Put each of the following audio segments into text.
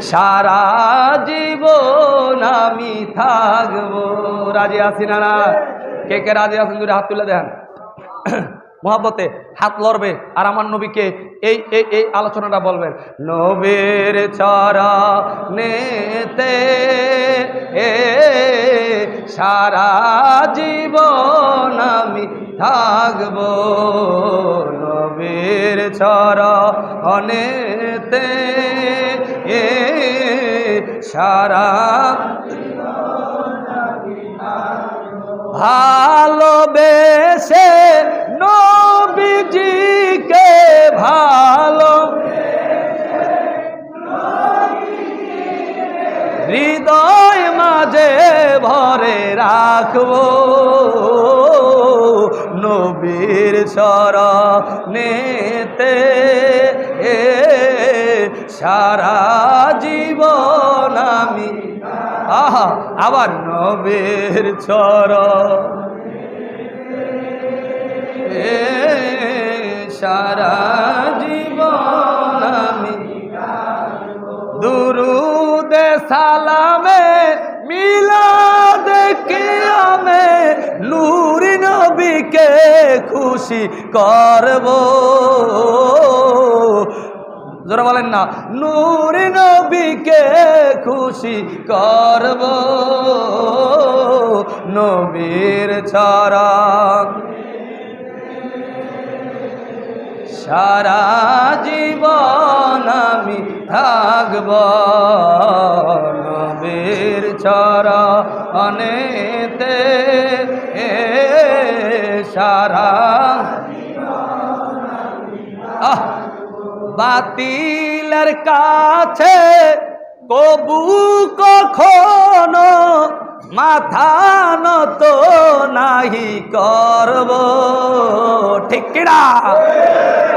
সারা জীবন আমি থাকব। রাজি আছি না না? কে কে রাজি আছেন? দুটো হাত তুলে দেন। মহাব্বতে হাত লড়বে। আর আমার নবীকে এই এই এই আলোচনাটা বলবেন। নবীর চরা নেতে এ সারা জীবন আমি থাকব। নবীর চরা অনেতে এ সারা ভালোবেসে নবীজিকে ভালো হৃদয় মাঝে ভরে রাখব নবীর সর নেতে সারা জীবন আমি। আহা, আবার নবের চর সারা জীবন আমি। দুরুদে সালামে, মিলাদ কিয়ামে, নূরি নবীকে খুশি করব। জোরা বলেন না, নূরি নবীকে খুশি করব নবীর ছাড়া। সারা জীবন আমি থাকব নবীর চরা অনেতে এ সারা বাতিলের কাছে কবু কখনো মাথা নত নাহি করব। ঠিক কিনা?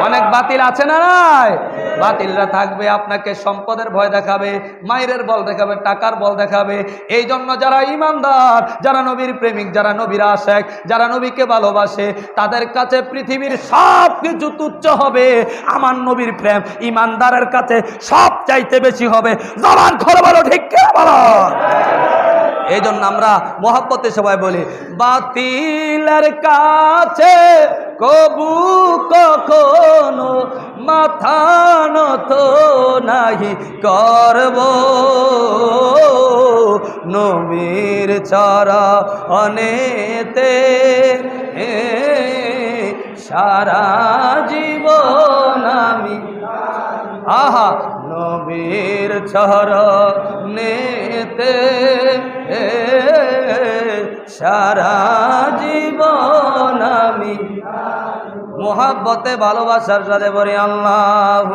অনেক বাতিল আছে না নাই? বাতিলরা থাকবে, আপনাকে সম্পদের ভয় দেখাবে, মায়ের বল দেখাবে, টাকার বল দেখাবে। এই জন্য যারা ইমানদার, যারা নবীর প্রেমিক, যারা নবীর আশেক, যারা নবীকে ভালোবাসে, তাদের কাছে পৃথিবীর সব কিছু তুচ্ছ হবে। আমার নবীর প্রেম ইমানদারের কাছে সব চাইতে বেশি হবে। জবান খোল ঠিক কে বলো? এই জন্য আমরা মহাব্বতে সবাই বলি, বাতিলের কাছে কবু কখনো মাথা নত নাহি করব। নবীর চারা অনেতে সারা জীবন আমি আহা, নবীর চর নেতে সারা জীবন আমি মোহাব্বতে ভালোবাসার সাথে বলি আল্লাহ